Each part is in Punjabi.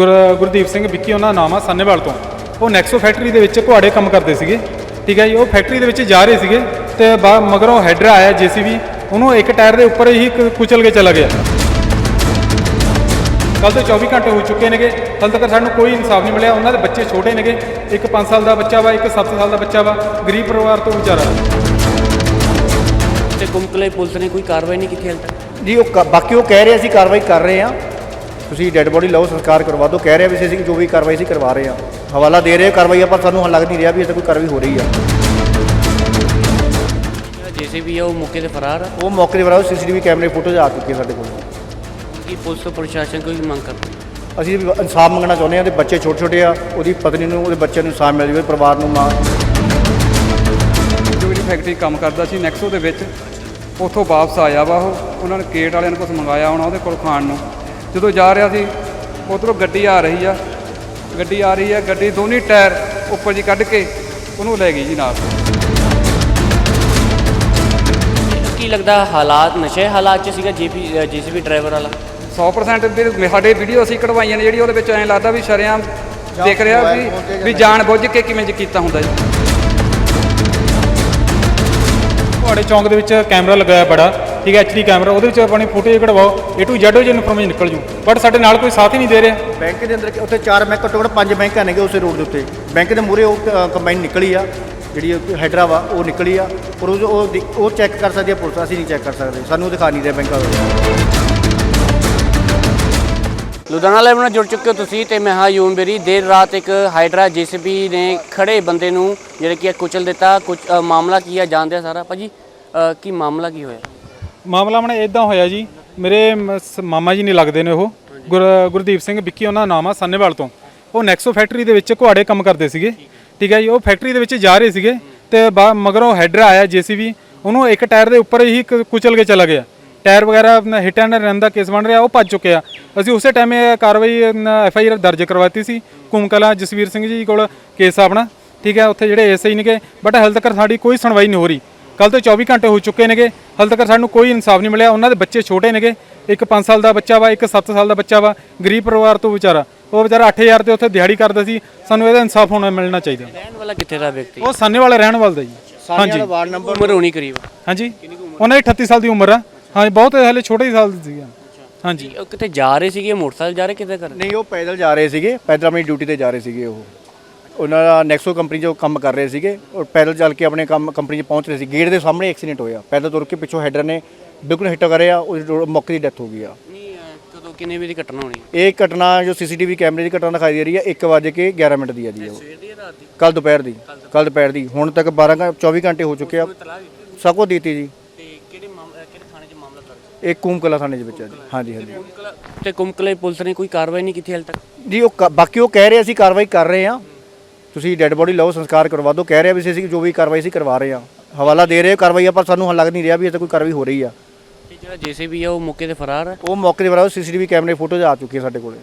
ਗੁਰ- ਗੁਰਦੀਪ ਸਿੰਘ ਵਿੱਕੀ ਉਹਨਾਂ ਦਾ ਨਾਮ ਆ ਸਾਨੇਵਾਲ ਤੋਂ। ਉਹ ਨੈਕਸੋ ਫੈਕਟਰੀ ਦੇ ਵਿੱਚ ਕੁਹਾੜੇ ਕੰਮ ਕਰਦੇ ਸੀਗੇ। ਠੀਕ ਹੈ ਜੀ ਉਹ ਫੈਕਟਰੀ ਦੇ ਵਿੱਚ ਜਾ ਰਹੇ ਸੀਗੇ ਤੇ ਬਾ- ਮਗਰੋਂ ਹੈਡਰ ਆਇਆ ਜੀਸੀਬੀ। ਉਹਨੂੰ ਇੱਕ ਟਾਇਰ ਦੇ ਉੱਪਰ ਹੀ ਕੁਚਲ ਕੇ ਚਲਾ ਗਿਆ। ਕੱਲ ਤੋਂ 24 ਘੰਟੇ ਹੋ ਚੁੱਕੇ ਨੇਗੇ। ਹਾਲੇ ਤੱਕ ਸਾਨੂੰ ਕੋਈ ਇਨਸਾਫ ਨਹੀਂ ਮਿਲਿਆ। ਉਹਨਾਂ ਦੇ ਬੱਚੇ ਛੋਟੇ ਨੇਗੇ। ਇੱਕ 5 ਸਾਲ ਦਾ ਬੱਚਾ ਵਾ ਇੱਕ 7 ਸਾਲ ਦਾ ਬੱਚਾ ਵਾ। ਗਰੀਬ ਪਰਿਵਾਰ ਤੋਂ ਵਿਚਾਰਾ। ਤੇ ਕੁੰਮਕਲੇ ਪੁਲਿਸ ਨੇ ਕੋਈ ਕਾਰਵਾਈ ਨਹੀਂ ਕੀਤੀ ਹਾਲੇ ਤੱਕ? ਜੀ ਉਹ ਕ- ਬਾਕੀ ਉਹ ਕਹਿ ਰਹੇ ਅਸੀਂ ਕਾਰਵਾਈ ਕਰ ਰਹੇ ਹਾਂ ਤੁਸੀਂ ਡੈੱਡ ਬੋਡੀ ਲਓ ਸੰਸਕਾਰ ਕਰਵਾ ਦਿਓ। ਕਹਿ ਰਹੇ ਵੀ ਅਸੀਂ ਜੋ ਵੀ ਕਾਰਵਾਈ ਸੀ ਕਰਵਾ ਰਹੇ ਹਾਂ। ਹਵਾਲਾ ਦੇ ਰਹੇ ਕਾਰਵਾਈ ਆ ਪਰ ਸਾਨੂੰ ਹੁਣ ਲੱਗ ਨਹੀਂ ਰਿਹਾ ਵੀ ਇੱਥੇ ਕੋਈ ਕਾਰਵਾਈ ਹੋ ਰਹੀ ਆ। ਜੀਸੀਬੀ ਆ ਉਹ ਮੌਕੇ ਤੇ ਫਰਾਰ ਆ? ਉਹ ਮੌਕੇ ਦੇ ਬਾਰੇ ਸੀਸੀਟੀਵੀ ਕੈਮਰੇ ਫੋਟੋਜ਼ ਆ ਚੁੱਕੀ ਸਾਡੇ ਕੋਲ। ਕੀ ਪੁਲਿਸ ਤੋਂ ਪ੍ਰਸ਼ਾਸਨ ਕੋਈ ਮੰਗ ਕਰਦਾ? ਅਸੀਂ ਵੀ ਇਨਸਾਫ ਮੰਗਣਾ ਚਾਹੁੰਦੇ ਹਾਂ ਤੇ ਬੱਚੇ ਛੋਟੇ ਛੋਟੇ ਆ ਉਹਦੀ ਪਤਨੀ ਨੂੰ ਉਹਦੇ ਬੱਚੇ ਨੂੰ ਇਨਸਾਫ ਮਿਲ ਜਾਵੇ ਪਰਿਵਾਰ ਨੂੰ ਮਾਂ। ਜੋ ਜਿਹੜੀ ਫੈਕਟਰੀ ਕੰਮ ਕਰਦਾ ਸੀ ਨੈਕਸੋ ਦੇ ਵਿੱਚ ਉੱਥੋਂ ਵਾਪਸ ਆਇਆ ਵਾ ਉਹ ਉਹਨਾਂ ਨੇ ਕੇਟ ਵਾਲਿਆਂ ਨੇ ਕੁਝ ਮੰਗਾਇਆ ਹੋਣਾ ਉਹਦੇ ਕੋਲ ਖਾਣ ਨੂੰ। ਜਦੋਂ ਜਾ ਰਿਹਾ ਸੀ ਉਧਰੋਂ ਗੱਡੀ ਆ ਰਹੀ ਆ। ਗੱਡੀ ਆ ਰਹੀ ਆ ਗੱਡੀ ਦੋਨੇ ਟਾਇਰ ਉੱਪਰ ਜੀ ਕੱਢ ਕੇ ਉਹਨੂੰ ਲੈ ਗਈ ਜੀ ਨਾਲ। ਕੀ ਲੱਗਦਾ ਹਾਲਾਤ ਨਸ਼ੇ ਹਾਲਾਤ ਚ ਸੀਗਾ ਜੀਪੀ ਜੀਸੀਬੀ ਡਰਾਈਵਰ ਵਾਲਾ? 100% ਵੀ ਸਾਡੇ ਵੀਡੀਓ ਅਸੀਂ ਕਢਵਾਈਆਂ ਨੇ ਜਿਹੜੀ ਉਹਦੇ ਵਿੱਚ ਐਂ ਲੱਗਦਾ ਵੀ ਸ਼ਰੇਆਮ ਦੇਖ ਰਿਹਾ ਵੀ ਵੀ ਜਾਣ ਬੁੱਝ ਕੇ ਕਿਵੇਂ ਜੀ ਕੀਤਾ ਹੁੰਦਾ ਜੀ। ਤੁਹਾਡੇ ਚੌਂਕ ਦੇ ਵਿੱਚ ਕੈਮਰਾ ਲਗਾਇਆ ਬੜਾ। ਠੀਕ ਹੈ ਐਚਡੀ ਕੈਮਰਾ ਉਹਦੇ ਵਿੱਚ ਆਪਣੀ ਫੋਟੋ ਕਢਵਾਓ। A to Z ਜੋ ਇਨਫੋਰਮੇਸ਼ਨ ਨਿਕਲ ਜੂ। ਬਟ ਸਾਡੇ ਨਾਲ ਕੋਈ ਸਾਥ ਹੀ ਨਹੀਂ ਦੇ ਰਿਹਾ। ਬੈਂਕ ਦੇ ਅੰਦਰ ਉੱਥੇ ਚਾਰ ਬੈਂਕ ਘੱਟੋ ਘੱਟ ਪੰਜ ਬੈਂਕਾਂ ਨੇਗੇ ਉਸੇ ਰੋਡ ਦੇ ਉੱਤੇ। ਬੈਂਕ ਦੇ ਮੂਹਰੇ ਉਹ ਕੰਬਾਈਨ ਨਿਕਲੀ ਆ ਜਿਹੜੀ ਹੈਡਰਾ ਵਾ ਉਹ ਨਿਕਲੀ ਆ। ਪਰ ਉਹ ਉਹ ਦਿ- ਉਹ ਚੈੱਕ ਕਰ ਸਕਦੀ ਆ ਪੁਲਿਸ ਅਸੀਂ ਨਹੀਂ ਚੈੱਕ ਕਰ ਸਕਦੇ। ਸਾਨੂੰ ਉਹ ਦਿਖਾ ਨਹੀਂ ਰਿਹਾ ਬੈਂਕਾਂ ਵਾਲੇ ਲੁਧਿਆਣਾ ਲਾਈਵ ਨਾਲ ਜੁੜ ਚੁੱਕੇ ਹੋ ਤੁਸੀਂ ਤੇ ਮੈਂ ਹਾਂ ਯੂਨ ਬੇਰੀ। ਦੇਰ ਰਾਤ ਇੱਕ ਹਾਈਡਰਾ ਜੀਸੀਬੀ ਨੇ ਖੜੇ ਬੰਦੇ ਨੂੰ ਜਿਹੜੇ ਕਿ ਕੁਚਲ ਦਿੱਤਾ। ਕੁਝ ਮਾਮਲਾ ਕੀ ਆ ਜਾਣਦੇ ਆ ਸਾਰਾ? ਭਾਜੀ ਕੀ ਮਾਮਲਾ ਕੀ ਹੋਇਆ? ਮਾਮਲਾ ਮਣੇ ਇਦਾਂ ਹੋਇਆ ਜੀ, ਮੇਰੇ ਮ- ਸ- ਮਾਮਾ ਜੀ ਨਹੀਂ ਲੱਗਦੇ ਨੇ ਉਹ, ਗੁਰ- ਗੁਰਦੀਪ ਸਿੰਘ ਵਿੱਕੀ ਉਹਨਾਂ ਦਾ ਨਾਮ ਆ ਸਾਨੇਵਾਲ ਤੋਂ। ਉਹ ਨੈਕਸੋ ਫੈਕਟਰੀ ਦੇ ਵਿੱਚ ਕੁਹਾੜੇ ਕੰਮ ਕਰਦੇ ਸੀਗੇ, ਠੀਕ ਹੈ ਜੀ, ਉਹ ਫੈਕਟਰੀ ਦੇ ਵਿੱਚ ਜਾ ਰਹੇ ਸੀਗੇ ਤੇ ਬਾ- ਮਗਰੋਂ ਹੈਡਰ ਆਇਆ ਜੀਸੀਬੀ, ਉਹਨੂੰ ਇੱਕ ਟਾਇਰ ਦੇ ਉੱਪਰ ਹੀ ਕ- ਕੁਚਲ ਕੇ ਚਲਾ ਗਿਆ। ਟਾਇਰ ਵਗੈਰਾ ਹਿੱਟ ਐਂਡ ਰਨ ਦਾ ਕੇਸ ਬਣ ਰਿਹਾ, ਉਹ ਭੱਜ ਚੁੱਕਿਆ। ਅਸੀਂ ਉਸੇ ਟਾਈਮ ਇਹ ਕਾਰਵਾਈ ਐਫ ਆਈ ਆਰ ਦਰਜ ਕਰਵਾਤੀ ਸੀ, ਕੁਮਕਲਾ ਜਸਵੀਰ ਸਿੰਘ ਜੀ ਕੋਲ ਕੇਸ ਆ ਆਪਣਾ, ਠੀਕ ਹੈ, ਉੱਥੇ ਜਿਹੜੇ ਐਸਆਈ ਨੇਗੇ ਬਟ ਹਾਲੇ ਤੱਕ ਸਾਡੀ ਕੋਈ ਸੁਣਵਾਈ ਨਹੀਂ ਹੋ ਰਹੀ। ਕੱਲ ਤੋਂ 24 ਘੰਟੇ ਹੋ ਚੁੱਕੇ ਨੇਗੇ। ਹਾਲੇ ਤੱਕ ਸਾਨੂੰ ਕੋਈ ਇਨਸਾਫ ਨਹੀਂ ਮਿਲਿਆ। ਉਹਨਾਂ ਦੇ ਬੱਚੇ ਛੋਟੇ ਨੇਗੇ। ਇੱਕ 5 ਸਾਲ ਦਾ ਬੱਚਾ ਵਾ ਇੱਕ 7 ਸਾਲ ਦਾ ਬੱਚਾ ਵਾ। ਗਰੀਬ ਪਰਿਵਾਰ ਤੋਂ ਵਿਚਾਰਾ। ਉਹ ਵਿਚਾਰਾ 8000 ਤੇ ਉੱਥੇ ਦਿਹਾੜੀ ਕਰਦਾ ਸੀ। ਸਾਨੂੰ ਇਹਦਾ ਇਨਸਾਫ ਹੋਣਾ ਮਿਲਣਾ ਚਾਹੀਦਾ। ਰਹਿਣ ਵਾਲਾ ਕਿੱਥੇ ਦਾ ਵਿਅਕਤੀ? ਉਹ ਸਾਨੇ ਵਾਲੇ ਰਹਿਣ ਵਾਲਾ ਦਾ ਜੀ ਹਾਂਜੀ। ਵਾਰਡ ਨੰਬਰ ਉਮਰ ਹੋਣੀ ਕਰੀਬ। ਹਾਂਜੀ। ਉਹਨਾਂ ਦੀ 38 ਸਾਲ ਦੀ ਉਮਰ ਆ। ਹਾਂਜੀ ਬਹੁਤ ਹਲੇ ਛੋਟੇ ਹੀ ਸਾਲ ਦੀ ਸੀਗਾ ਹਾਂਜੀ। ਉਹ ਕਿਤੇ ਜਾ ਰਹੇ ਸੀਗੇ ਮੋਟਰਸਾਈਕਲ ਜਾ ਰਹੇ ਕਿਤੇ ਕਰ ਨਹੀਂ ਉਹ ਪੈਦਲ ਜਾ ਰਹੇ ਸੀਗੇ। ਪੈਦਲ ਆਪਣੀ ਡਿਊਟੀ ਤੇ ਜਾ ਰਹੇ ਸੀਗੇ ਉਹ। ਉਹਨਾਂ ਦਾ ਨੈਕਸੋ ਕੰਪਨੀ 'ਚ ਉਹ ਕੰਮ ਕਰ ਰਹੇ ਸੀਗੇ ਔਰ ਪੈਦਲ ਚੱਲ ਕੇ ਆਪਣੇ ਕੰਮ ਕੰਪਨੀ 'ਚ ਪਹੁੰਚ ਰਹੇ ਸੀ। ਗੇਟ ਦੇ ਸਾਹਮਣੇ ਐਕਸੀਡੈਂਟ ਹੋਇਆ। ਪੈਦਲ ਤੁਰ ਕੇ ਪਿੱਛੋਂ ਹੈਡਰ ਨੇ ਬਿਲਕੁਲ ਹਿੱਟ ਕਰਿਆ ਉਹਦੀ ਰੋ- ਮੌਕੇ ਦੀ ਡੈਥ ਹੋ ਗਈ ਆ। ਨਹੀਂ ਕਦੋਂ ਕਿੰਨੇ ਵਜੇ ਦੀ ਘਟਨਾ ਹੋਣੀ? ਇਹ ਘਟਨਾ ਜੋ ਸੀਸੀਟੀਵੀ ਕੈਮਰੇ ਦੀ ਘਟਨਾ ਦਿਖਾਈ ਦੇ ਰਹੀ ਹੈ 1 ਵਜੇ ਕੇ 11 ਮਿੰਟ ਦੀ ਆ ਜੀ ਉਹ। ਕੱਲ ਦੁਪਹਿਰ ਦੀ ਕੱਲ ਦੁਪਹਿਰ। ਦੀ। ਹੁਣ ਤੱਕ 12 ਘੰ- 24 ਘੰਟੇ ਹੋ ਚੁੱਕੇ ਆ। ਸਭ ਕੁਝ ਦਿੱਤੀ ਜੀ। ਤੇ ਕਿਹੜੇ ਮਾਮਲੇ ਕਿਹੜੇ ਥਾਣੇ 'ਚ ਮਾਮਲਾ ਦਰਜ ਇਹ ਕੂਮਕਲਾ ਥਾਣੇ ਦੇ ਵਿੱਚ ਆ ਜੀ। ਹਾਂਜੀ ਹਾਂਜੀ। ਤੇ ਕੁੰਮਕਲੇ ਪੁਲਿਸ ਨੇ ਕੋਈ ਕਾਰਵਾਈ ਨਹੀਂ ਕੀਤੀ ਹਾਲੇ ਤੱਕ? ਜੀ ਉਹ ਬਾਕੀ ਉਹ ਕਹਿ ਰਹੇ ਅਸੀਂ ਕਾਰਵਾਈ ਕਰ ਰਹੇ ਹਾਂ ਤੁਸੀਂ ਡੈੱਡ ਬੋਡੀ ਲਓ ਸੰਸਕਾਰ ਕਰਵਾ ਦਿਓ। ਕਹਿ ਰਹੇ ਵੀ ਅਸੀਂ ਜੋ ਵੀ ਕਾਰਵਾਈ ਸੀ ਕਰਵਾ ਰਹੇ ਹਾਂ। ਹਵਾਲਾ ਦੇ ਰਹੇ ਹਾਂ ਕਾਰਵਾਈ ਆ ਪਰ ਸਾਨੂੰ ਲੱਗ ਨਹੀਂ ਰਿਹਾ ਵੀ ਇੱਥੇ ਕੋਈ ਕਾਰਵਾਈ ਹੋ ਰਹੀ ਆ। ਤੇ ਜਿਹੜਾ ਜੀਸੀਬੀ ਆ ਉਹ ਮੌਕੇ ਤੇ ਫਰਾਰ ਆ? ਉਹ ਮੌਕੇ ਦੇ ਬਾਰੇ ਸੀਸੀਟੀਵੀ ਕੈਮਰੇ ਫੋਟੋਜ਼ ਆ ਚੁੱਕੀ ਸਾਡੇ ਕੋਲੇ।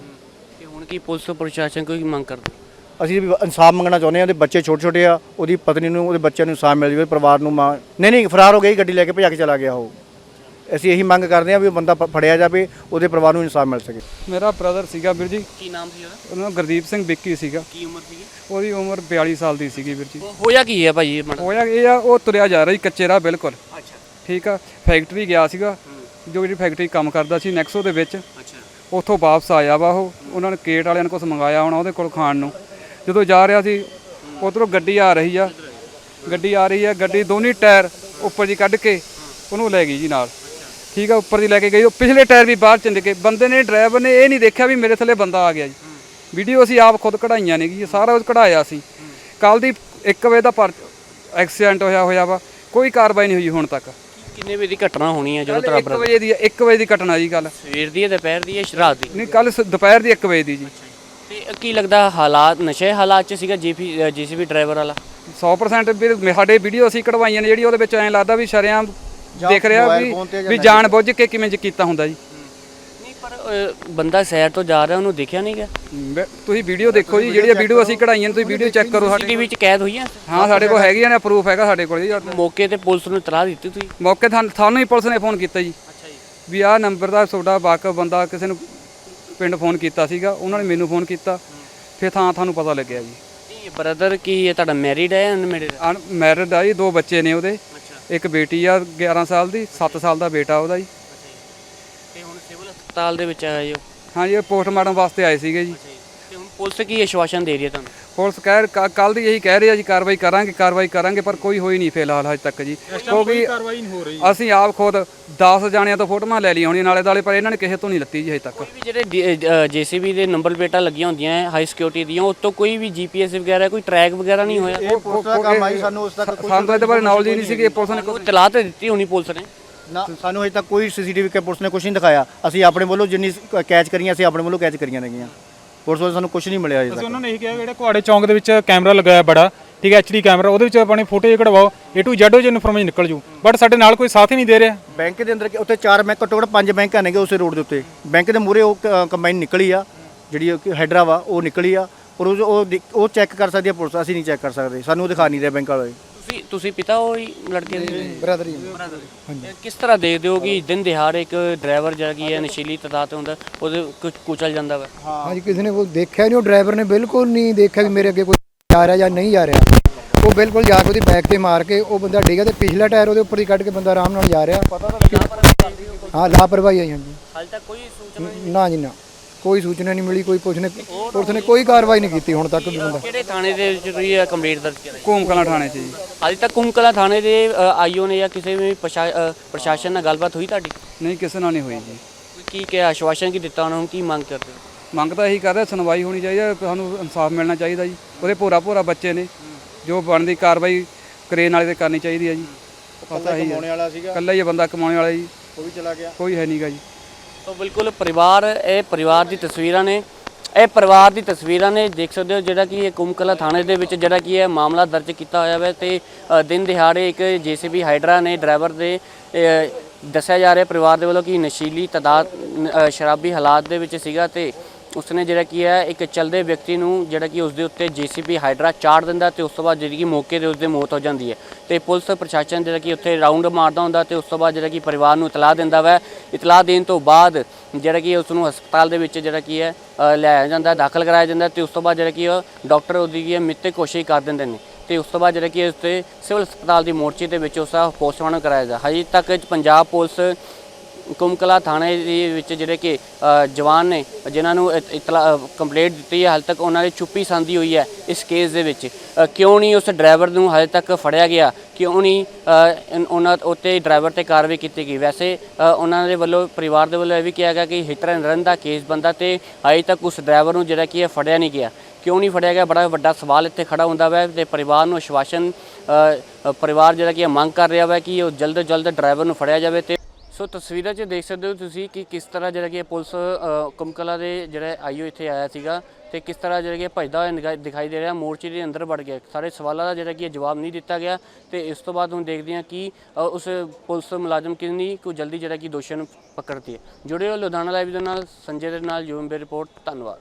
ਤੇ ਹੁਣ ਕੀ ਪੁਲਿਸ ਤੋਂ ਪ੍ਰਸ਼ਾਸਨ ਕੋਈ ਮੰਗ ਕਰਦਾ? ਅਸੀਂ ਵੀ ਇਨਸਾਫ ਮੰਗਣਾ ਚਾਹੁੰਦੇ ਹਾਂ ਤੇ ਬੱਚੇ ਛੋਟੇ ਛੋਟੇ ਆ ਉਹਦੀ ਪਤਨੀ ਨੂੰ ਉਹਦੇ ਬੱਚਿਆਂ ਨੂੰ ਇਨਸਾਫ ਮਿਲ ਜਾਵੇ ਪਰਿਵਾਰ ਨੂੰ ਮਾਂ ਨਹੀਂ ਨਹੀਂ ਫਰਾਰ ਹੋ ਗਈ ਗੱਡੀ ਲੈ ਕੇ ਭਜਾ ਕੇ ਚਲਾ ਗਿਆ ਉਹ। ਅਸੀਂ ਇਹੀ ਮੰਗ ਕਰਦੇ ਹਾਂ ਵੀ ਉਹ ਬੰਦਾ ਪ- ਫੜਿਆ ਜਾਵੇ ਉਹਦੇ ਪਰਿਵਾਰ ਨੂੰ ਇਨਸਾਫ ਮਿਲ ਸਕੇ। ਮੇਰਾ ਬ੍ਰਦਰ ਸੀਗਾ ਵੀਰ ਜੀ। ਕੀ ਨਾਮ ਸੀ ਉਹਦਾ? ਉਹਨਾਂ ਦਾ ਗੁਰਦੀਪ ਸਿੰਘ ਵਿੱਕੀ ਸੀਗਾ। ਕੀ ਉਮਰ ਸੀਗੀ? ਉਹਦੀ ਉਮਰ 42 ਸਾਲ ਦੀ ਸੀਗੀ ਵੀਰ ਜੀ। ਉਹ ਹੋਇਆ ਕੀ ਹੈ ਭਾਈ ਇਹ ਮਾੜਾ? ਹੋਇਆ ਇਹ ਆ ਉਹ ਤੁਰਿਆ ਜਾ ਰਿਹਾ ਸੀ ਕੱਚੇ ਰਾਹ ਬਿਲਕੁਲ। ਅੱਛਾ। ਠੀਕ ਆ ਫੈਕਟਰੀ ਗਿਆ ਸੀਗਾ ਜੋ ਜਿਹੜੀ ਫੈਕਟਰੀ ਕੰਮ ਕਰਦਾ ਸੀ ਨੈਕਸੋ ਦੇ ਵਿੱਚ। ਅੱਛਾ। ਉੱਥੋਂ ਵਾਪਸ ਆਇਆ ਵਾ ਉਹ ਉਹਨਾਂ ਨੇ ਕੇਟ ਵਾਲਿਆਂ ਨੇ ਕੁਝ ਮੰਗਾਇਆ ਹੋਣਾ ਉਹਦੇ ਕੋਲ ਖਾਣ ਨੂੰ। ਜਦੋਂ ਜਾ ਰਿਹਾ ਸੀ ਉਧਰੋਂ ਗੱਡੀ ਆ ਰਹੀ ਆ। ਗੱਡੀ ਆ ਰਹੀ ਆ ਗੱਡੀ ਦੋਨੇ ਟਾਇਰ ਉੱਪਰ ਜੀ ਕੱਢ ਕੇ ਉਹਨੂੰ ਲੈ ਗਈ ਜੀ ਨਾਲ। ਠੀਕ ਆ ਉੱਪਰ ਦੀ ਲੈ ਕੇ ਗਈ। ਉਹ ਪਿਛਲੇ ਟਾਇਰ ਵੀ ਬਾਹਰ ਚੰਦੇ ਕੇ ਬੰਦੇ ਨੇ ਡਰਾਈਵਰ ਨੇ ਇਹ ਨਹੀਂ ਦੇਖਿਆ ਵੀ ਮੇਰੇ ਥੱਲੇ ਬੰਦਾ ਆ ਗਿਆ ਜੀ। ਵੀਡੀਓ ਅਸੀਂ ਆਪ ਖੁਦ ਕਢਾਈਆਂ ਨੇ ਜੀ ਸਾਰਾ ਕੁਝ ਕਢਾਇਆ ਸੀ। ਕੱਲ ਦੀ 1 ਵਜੇ ਦਾ ਐਕਸੀਡੈਂਟ ਹੋਇਆ ਹੋਇਆ ਵਾ ਕੋਈ ਕਾਰਵਾਈ ਨਹੀਂ ਹੋਈ ਹੁਣ ਤੱਕ। ਕਿੰਨੇ ਵਜੇ ਦੀ ਘਟਨਾ ਹੋਣੀ ਹੈ ਜਦੋਂ ਤੇਰਾ 1 ਵਜੇ ਦੀ 1 ਵਜੇ ਦੀ ਘਟਨਾ ਜੀ ਗੱਲ ਸਵੇਰ ਦੀ ਹੈ ਦੁਪਹਿਰ ਦੀ ਹੈ ਰਾਤ ਦੀ? ਨਹੀਂ ਕੱਲ ਦੁਪਹਿਰ ਦੀ 1 ਵਜੇ ਦੀ ਜੀ। ਤੇ ਕੀ ਲੱਗਦਾ ਹਾਲਾਤ ਨਸ਼ੇ ਹਾਲਾਤ ਚ ਸੀਗਾ ਜੀਪੀ ਜੀਸੀਬੀ ਡਰਾਈਵਰ ਵਾਲਾ? 100% ਵੀ ਸਾਡੇ ਵੀਡੀਓ ਅਸੀਂ ਕਢਵਾਈਆਂ ਨੇ ਜਿਹੜੀ ਉਹਦੇ ਵਿੱਚ ਐਂ ਲੱਗਦਾ ਵੀ ਸ਼ਰੇਆਮ ਦੇਖ ਰਿਹਾ ਵੀ ਵੀ ਜਾਣ ਬੁੱਝ ਕੇ ਕਿਵੇਂ ਜੀ ਕੀਤਾ ਹੁੰਦਾ ਜੀ। ਨਹੀਂ ਪਰ ਅ, ਬੰਦਾ ਸੈਰ ਤੋਂ ਜਾ ਰਿਹਾ ਉਹਨੂੰ ਦੇਖਿਆ ਨਹੀਂ ਗਿਆ? ਮੈਂ- ਤੁਸੀਂ ਵੀਡੀਓ ਦੇਖੋ ਜੀ ਜਿਹੜੀਆਂ ਵੀਡੀਓ ਅਸੀਂ ਕਢਾਈਆਂ ਨੇ ਤੁਸੀਂ ਵੀਡੀਓ ਚੈੱਕ ਕਰੋ ਸਾਡੇ ਟੀਵੀ ਚ ਕੈਦ ਹੋਈ ਹੈ ਹਾਂ ਸਾਡੇ ਕੋਲ ਹੈਗੀਆਂ ਨੇ ਪ੍ਰੂਫ ਹੈਗਾ ਸਾਡੇ ਕੋਲ ਜੀ ਮੌਕੇ ਤੇ ਪੁਲਿਸ ਨੂੰ ਇਤਲਾਹ ਦਿੱਤੀ ਤੁਸੀਂ? ਮੌਕੇ ਤੁਹਾਨੂੰ ਤੁਹਾਨੂੰ ਹੀ ਪੁਲਿਸ ਨੇ ਫੋਨ ਕੀਤਾ ਜੀ। ਅੱਛਾ ਜੀ। ਵੀ ਆਹ ਨੰਬਰ ਦਾ ਤੁਹਾਡਾ ਵਾਕਫ ਬੰਦਾ ਕਿਸੇ ਨੂੰ ਪਿੰਡ ਫੋਨ ਕੀਤਾ ਸੀਗਾ ਉਹਨਾਂ ਨੇ ਮੈਨੂੰ ਫੋਨ ਕੀਤਾ। ਫਿਰ ਥਾਂ ਤੁਹਾਨੂੰ ਪਤਾ ਲੱਗਿਆ ਜੀ। ਬ੍ਰਦਰ ਕੀ ਹੈ ਤੁਹਾਡਾ ਮੈਰਿਡ ਹੈ ਅਨਮੈਰਿਡ ਮੈਰਿਡ ਆ ਜੀ ਦੋ ਬੱਚੇ ਨੇ ਉਹਦੇ। ਇੱਕ ਬੇਟੀ ਆ 11 ਸਾਲ ਦੀ 7 ਸਾਲ ਦਾ ਬੇਟਾ ਉਹਦਾ ਜੀ। ਤੇ ਹੁਣ ਸਿਵਲ ਹਸਪਤਾਲ ਦੇ ਵਿੱਚ ਆਏ ਹੋ? ਹਾਂਜੀ ਇਹ ਪੋਸਟਮਾਰਟਮ ਵਾਸਤੇ ਆਏ ਸੀਗੇ ਜੀ। ਤੇ ਹੁਣ ਪੁਲਿਸ ਕੀ ਆਸ਼ਵਾਸਨ ਦੇ ਰਹੀ ਹੈ ਤੁਹਾਨੂੰ? ਪੁਲਿਸ ਕਹਿ ਕੱਲ ਦੀ ਇਹੀ ਕਹਿ ਰਹੀ ਆ ਜੀ ਕਾਰਵਾਈ ਕਰਾਂਗੇ ਕਾਰਵਾਈ ਕਰਾਂਗੇ ਪਰ ਕੋਈ ਹੋਈ ਨਹੀਂ ਫਿਲਹਾਲ ਹਜੇ ਤੱਕ ਜੀ। ਕਿਉਂਕਿ ਕਾਰਵਾਈ ਨਹੀਂ ਹੋ ਰਹੀ। ਅਸੀਂ ਆਪ ਖੁਦ 10 ਜਾਣਿਆਂ ਤੋਂ ਫੋਟੋਆਂ ਲੈ ਲਈਆਂ ਹੋਣੀਆਂ ਨਾਲੇ ਦਾਲੇ ਪਰ ਇਹਨਾਂ ਨੇ ਕਿਸੇ ਤੋਂ ਨਹੀਂ ਲੱਤੀ ਜੀ ਹਜੇ ਤੱਕ। ਕੋਈ ਵੀ ਜਿਹੜੇ ਜੀਸੀਬੀ ਦੇ ਨੰਬਰ ਪਲੇਟਾਂ ਲੱਗੀਆਂ ਹੁੰਦੀਆਂ ਹਾਈ ਸਿਕਿਉਰਿਟੀ ਦੀਆਂ ਉਹ ਤੋਂ ਕੋਈ ਵੀ ਜੀਪੀਐਸ ਵਗੈਰਾ ਕੋਈ ਟਰੈਕ ਵਗੈਰਾ ਨਹੀਂ ਹੋਇਆ? ਇਹ ਪੁਲਿਸ ਦਾ ਕੰਮ ਆਈ ਸਾਨੂੰ ਉਸ ਤੱਕ ਕੋਈ ਸਾਨੂੰ ਇਹਦੇ ਬਾਰੇ ਨੌਲੇਜ ਨਹੀਂ ਸੀ ਕਿ ਪੁਲਿਸ ਨੇ ਉਹ ਤਲਾਹ ਤੇ ਦਿੱਤੀ ਹੋਣੀ ਪੁਲਿਸ ਨੇ। ਨਾ ਸਾਨੂੰ ਅਜੇ ਤੱਕ ਕੋਈ ਸੀਸੀਟੀਵੀ ਕੈ ਪੁਲਿਸ ਨੇ ਕੁਝ ਨਹੀਂ ਦਿਖਾਇਆ। ਅਸੀਂ ਆਪਣੇ ਵੱਲੋਂ ਜਿੰਨੀ ਕੈਚ ਕਰੀਆਂ ਅਸੀਂ ਆਪਣੇ ਵੱਲੋਂ ਕੈਚ ਕਰੀਆਂ ਨੇਗੀਆਂ। ਪੁਲਿਸ ਵੱਲੋਂ ਸਾਨੂੰ ਕੁਝ ਨਹੀਂ ਮਿਲਿਆ ਅਜੇ ਅਸੀਂ ਤੱਕ। ਉਹਨਾਂ ਨੇ ਇਹ ਕਿਹਾ ਜਿਹੜਾ ਕੁਹਾੜੇ ਚੌਂਕ ਦੇ ਵਿੱਚ ਕੈਮਰਾ ਲਗਾਇਆ ਬੜਾ ਠੀਕ ਹੈ ਐਚਡੀ ਕੈਮਰਾ ਉਹਦੇ ਵਿੱਚ ਆਪਣੀ ਫੋਟੋ ਕਢਵਾਓ ਏ ਟੂ ਜ਼ੈਡ ਉਹ ਜੀ ਇਨਫੋਰਮੇਸ਼ਨ ਨਿਕਲ ਜੂ। ਬਟ ਸਾਡੇ ਨਾਲ ਕੋਈ ਸਾਥ ਹੀ ਨਹੀਂ ਦੇ ਰਿਹਾ। ਬੈਂਕ ਦੇ ਅੰਦਰ ਕਿ- ਉੱਥੇ ਚਾਰ ਬੈਂਕ ਘੱਟੋ ਘੱਟ ਪੰਜ ਬੈਂਕਾਂ ਨੇਗੇ ਉਸੇ ਰੋਡ ਦੇ ਉੱਤੇ। ਬੈਂਕ ਦੇ ਮੂਰੇ ਉਹ ਕੰਬਾਈਨ ਨਿਕਲੀ ਆ ਜਿਹੜੀ ਹੈਡਰਾ ਵਾ ਉਹ ਨਿਕਲੀ ਆ। ਪਰ ਉਹ ਉਹ ਉਹ ਚੈੱਕ ਕਰ ਸਕਦੀ ਆ ਪੁਲਿਸ ਅਸੀਂ ਨਹੀਂ ਚੈੱਕ ਕਰ ਸਕਦੇ। ਸਾਨੂੰ ਉਹ ਦਿਖਾ ਨਹੀਂ ਰਿਹਾ ਬੈਂਕ ਵਾਲੇ। ਤੁਸੀਂ ਤੁਸੀਂ ਪਿਤਾ ਹੋ ਹੀ ਲੜਕੇ ਦੇ? ਬ੍ਰਦਰ ਹੀ ਇਹ ਕਿਸ ਤਰ੍ਹਾਂ ਦੇਖਦੇ ਹੋ ਕਿ ਦਿਨ ਦਿਹਾੜ ਇੱਕ ਡਰਾਈਵਰ ਜਿਹੜਾ ਕੀ ਹੈ ਨਸ਼ੀਲੀ ਤਦਾਦ ਹੁੰਦਾ ਉਹਦੇ ਕੁਝ ਕੁਚਲ ਜਾਂਦਾ ਵਾ? ਹਾਂਜੀ ਕਿਸੇ ਨੇ ਉਹ ਦੇਖਿਆ ਨਹੀਂ ਉਹ ਡਰਾਈਵਰ ਨੇ ਬਿਲਕੁਲ ਨਹੀਂ ਦੇਖਿਆ ਵੀ ਮੇਰੇ ਅੱਗੇ ਕੋਈ ਜਾ ਰਿਹਾ ਜਾਂ ਨਹੀਂ ਜਾ ਰਿਹਾ। ਉਹ ਬਿਲਕੁਲ ਜਾ ਕੇ ਉਹਦੀ ਬੈਕ ਤੇ ਮਾਰ ਕੇ ਉਹ ਬੰਦਾ ਡਿੱਗਾ ਤੇ ਪਿਛਲਾ ਟਾਇਰ ਉਹਦੇ ਉੱਪਰ ਹੀ ਕੱਢ ਕੇ ਬੰਦਾ ਆਰਾਮ ਨਾਲ ਜਾ ਰਿਹਾ। ਪਤਾ ਹਾਂ ਲਾਪਰਵਾਹੀ ਆਈ ਹਾਂਜੀ। ਹਾਲੇ ਤੱਕ ਕੋਈ ਸੂਚਨਾ ਨਾ ਜੀ ਨਾ। ਕੋਈ ਸੂਚਨਾ ਨਹੀਂ ਮਿਲੀ ਕੋਈ ਪੁਲਿਸ ਨੇ ਪੁਲਿਸ ਨੇ ਕੋਈ ਕਾਰਵਾਈ ਨਹੀਂ ਕੀਤੀ ਹੁਣ ਤੱਕ ਵੀ ਬੰਦਾ। ਕਿਹੜੇ ਥਾਣੇ ਦੇ ਵਿੱਚ ਤੁਸੀਂ ਕੰਪਲੀਟ ਦਰਜ ਕਰਾਈ ਘੂਮ ਕਲਾਂ ਥਾਣੇ 'ਚ ਜੀ। ਹਾਲੇ ਤੱਕ ਕੁੰਕਲਾ ਥਾਣੇ ਦੇ ਆਈਓ ਨੇ ਜਾਂ ਕਿਸੇ ਵੀ ਪ੍ਰਸ਼ਾ- ਅ, ਪ੍ਰਸ਼ਾਸਨ ਨਾਲ ਗੱਲਬਾਤ ਹੋਈ ਤੁਹਾਡੀ? ਨਹੀਂ ਕਿਸੇ ਨਾਲ ਨਹੀਂ ਹੋਈ ਜੀ। ਕੀ ਕੀ ਆਸ਼ਵਾਸਨ ਕੀ ਦਿੱਤਾ ਉਹਨਾਂ ਨੂੰ? ਕੀ ਮੰਗ ਕਰਦੇ ਹੋ? ਮੰਗ ਤਾਂ ਇਹੀ ਕਰਦੇ ਸੁਣਵਾਈ ਹੋਣੀ ਚਾਹੀਦੀ ਹੈ ਸਾਨੂੰ ਇਨਸਾਫ ਮਿਲਣਾ ਚਾਹੀਦਾ ਜੀ। ਉਹਦੇ ਭੋਰਾ ਭੋਰਾ ਬੱਚੇ ਨੇ ਜੋ ਬਣਦੀ ਕਾਰਵਾਈ ਕਰੇਨ ਵਾਲੇ ਤੇ ਕਰਨੀ ਚਾਹੀਦੀ ਹੈ ਜੀ। ਪਤਾ ਹੀ ਹੈ ਵਾਲਾ ਸੀਗਾ। ਇਕੱਲਾ ਹੀ ਇਹ ਬੰਦਾ ਕਮਾਉਣ ਵਾਲਾ ਜੀ। ਉਹ ਵੀ ਚਲਾ ਗਿਆ। ਕੋਈ ਹੈ ਨਹੀਂਗਾ ਜੀ। ਤੋ ਬਿਲਕੁਲ ਪਰਿਵਾਰ, ਇਹ ਪਰਿਵਾਰ ਦੀ ਤਸਵੀਰਾਂ ਨੇ, ਇਹ ਪਰਿਵਾਰ ਦੀ ਤਸਵੀਰਾਂ ਨੇ, ਦੇਖ ਸਕਦੇ ਹੋ ਜਿਹੜਾ ਕਿ ਇਹ ਕੁਮਕਲਾ ਥਾਣੇ ਦੇ ਵਿੱਚ ਜਿਹੜਾ ਕਿ ਇਹ ਮਾਮਲਾ ਦਰਜ ਕੀਤਾ ਹੋਇਆ ਹੈ ਤੇ ਦਿਨ ਦਿਹਾੜੇ ਇੱਕ ਜੀਸੀਬੀ ਹਾਈਡਰਾ ਨੇ ਡਰਾਈਵਰ ਦੇ ਦੱਸਿਆ ਜਾ ਰਿਹਾ ਪਰਿਵਾਰ ਦੇ ਵੱਲੋਂ ਕਿ ਨਸ਼ੀਲੀ ਤਦਾਦ ਸ਼ਰਾਬੀ ਹਾਲਾਤ ਦੇ ਵਿੱਚ ਸੀਗਾ ਤੇ ਉਸਨੇ ਜਿਹੜਾ ਕੀ ਹੈ, ਇੱਕ ਚਲਦੇ ਵਿਅਕਤੀ ਨੂੰ ਜਿਹੜਾ ਕਿ ਉਸਦੇ ਉੱਤੇ ਜੀਸੀਬੀ ਹਾਈਡਰਾ ਚਾੜ ਦਿੰਦਾ ਤੇ ਉਸ ਤੋਂ ਬਾਅਦ ਜਿਹੜੀ ਕਿ ਮੌਕੇ ਤੇ ਉਸਦੇ ਮੌਤ ਹੋ ਜਾਂਦੀ ਹੈ। ਤੇ ਪੁਲਿਸ ਪ੍ਰਸ਼ਾਸਨ ਜਿਹੜਾ ਕਿ ਉੱਥੇ ਰਾਉਂਡ ਮਾਰਦਾ ਹੁੰਦਾ ਤੇ ਉਸ ਤੋਂ ਬਾਅਦ ਜਿਹੜਾ ਕਿ ਪਰਿਵਾਰ ਨੂੰ ਇਤਲਾਹ ਦਿੰਦਾ ਵੈ। ਇਤਲਾਹ ਦੇਣ ਤੋਂ ਬਾਅਦ ਜਿਹੜਾ ਕਿ ਉਸ ਨੂੰ ਹਸਪਤਾਲ ਦੇ ਵਿੱਚ ਜਿਹੜਾ ਕੀ ਹੈ ਲਿਆਇਆ ਜਾਂਦਾ, ਦਾਖਲ ਕਰਾਇਆ ਜਾਂਦਾ ਤੇ ਉਸ ਤੋਂ ਬਾਅਦ ਜਿਹੜਾ ਕਿ ਉਹ ਡਾਕਟਰ ਉਹਦੀ ਕੀ ਹੈ, ਮਿੱਤੇ ਕੋਸ਼ਿਸ਼ ਕਰ ਦਿੰਦੇ ਨੇ। ਤੇ ਉਸ ਤੋਂ ਬਾਅਦ ਜਿਹੜਾ ਕਿ ਉਸ ਤੇ ਸਿਵਲ ਹਸਪਤਾਲ ਦੀ ਮੋਰਚੇ ਦੇ ਵਿੱਚ ਉਸ ਦਾ ਪੋਸਟਮਾਰਟਮ ਕਰਾਇਆ ਜਾਂਦਾ ਹਜੇ ਤੱਕ ਪੰਜਾਬ ਪੁਲਿਸ ਕੁਮਕਲਾ ਥਾਣੇ ਦੇ ਵਿੱਚ ਜਿਹੜੇ ਕਿ ਜਵਾਨ ਨੇ, ਜਿਨ੍ਹਾਂ ਨੂੰ ਇਤਲਾ ਕੰਪਲੇਂਟ ਦਿੱਤੀ ਹੈ, ਹਾਲੇ ਤੱਕ ਉਹਨਾਂ ਦੀ ਚੁੱਪੀ ਸੰਦੀ ਹੋਈ ਹੈ ਇਸ ਕੇਸ ਦੇ ਵਿੱਚ। ਕਿਉਂ ਨਹੀਂ ਉਸ ਡਰਾਈਵਰ ਨੂੰ ਹਾਲੇ ਤੱਕ ਫੜਿਆ ਗਿਆ? ਕਿਉਂ ਨਹੀਂ ਉਹਨਾਂ ਉੱਤੇ ਡਰਾਈਵਰ ਤੇ ਕਾਰਵਾਈ ਕੀਤੀ ਗਈ? ਵੈਸੇ ਉਹਨਾਂ ਦੇ ਵੱਲੋਂ ਪਰਿਵਾਰ ਦੇ ਵੱਲੋਂ ਇਹ ਵੀ ਕਿਹਾ ਗਿਆ ਕਿ ਹਿੱਟ ਐਂਡ ਰਨ ਦਾ ਕੇਸ ਬੰਦਾ ਤੇ ਅਜੇ ਤੱਕ ਉਸ ਡਰਾਈਵਰ ਨੂੰ ਜਿਹੜਾ ਕਿ ਹੈ ਫੜਿਆ ਨਹੀਂ ਗਿਆ। ਕਿਉਂ ਨਹੀਂ ਫੜਿਆ ਗਿਆ? ਬੜਾ ਵੱਡਾ ਸਵਾਲ ਇੱਥੇ ਖੜਾ ਹੁੰਦਾ ਵਾ ਤੇ ਪਰਿਵਾਰ ਨੂੰ ਆਸ਼ਵਾਸਨ ਪਰਿਵਾਰ ਜਿਹੜਾ ਕਿ ਮੰਗ ਕਰ ਰਿਹਾ ਵਾ ਕਿ ਉਹ ਜਲਦ ਤੋਂ ਜਲਦ ਡਰਾਈਵਰ ਨੂੰ ਫੜਿਆ ਜਾਵੇ ਤੇ ਸੋ ਤਸਵੀਰਾਂ 'ਚ ਦੇਖ ਸਕਦੇ ਹੋ ਤੁਸੀਂ ਕਿ ਕਿਸ ਤਰ੍ਹਾਂ ਜਿਹੜਾ ਕਿ ਪੁਲਿਸ ਅ, ਕੁਮਕਲਾ ਦੇ ਜਿਹੜਾ ਆਈਓ ਇੱਥੇ ਆਇਆ ਸੀਗਾ ਤੇ ਕਿਸ ਤਰ੍ਹਾਂ ਜਿਹੜਾ ਕਿ ਭਜਦਾ ਹੋਇਆ ਨਿਗਾ- ਦਿਖਾਈ ਦੇ ਰਿਹਾ। ਮੋਰਚੇ ਦੇ ਅੰਦਰ ਵੜ ਗਿਆ। ਸਾਰੇ ਸਵਾਲਾਂ ਦਾ ਜਿਹੜਾ ਕਿ ਜਵਾਬ ਨਹੀਂ ਦਿੱਤਾ ਗਿਆ ਤੇ ਇਸ ਤੋਂ ਬਾਅਦ ਹੁਣ ਦੇਖਦੇ ਹਾਂ ਕਿ ਉਸ ਪੁਲਿਸ ਮੁਲਾਜ਼ਮ ਕਿੰਨੀ ਕੁ ਜਲਦੀ ਜਿਹੜਾ ਕਿ ਦੋਸ਼ੀਆਂ ਨੂੰ ਪਕੜਦੀ ਹੈ। ਜੁੜੇ ਹੋ ਲੁਧਿਆਣਾ ਲਾਈਵ ਦੇ ਨਾਲ। ਸੰਜੇ ਦੇ ਨਾਲ ਯੂਐਮਬੀ ਰਿਪੋਰਟ। ਧੰਨਵਾਦ।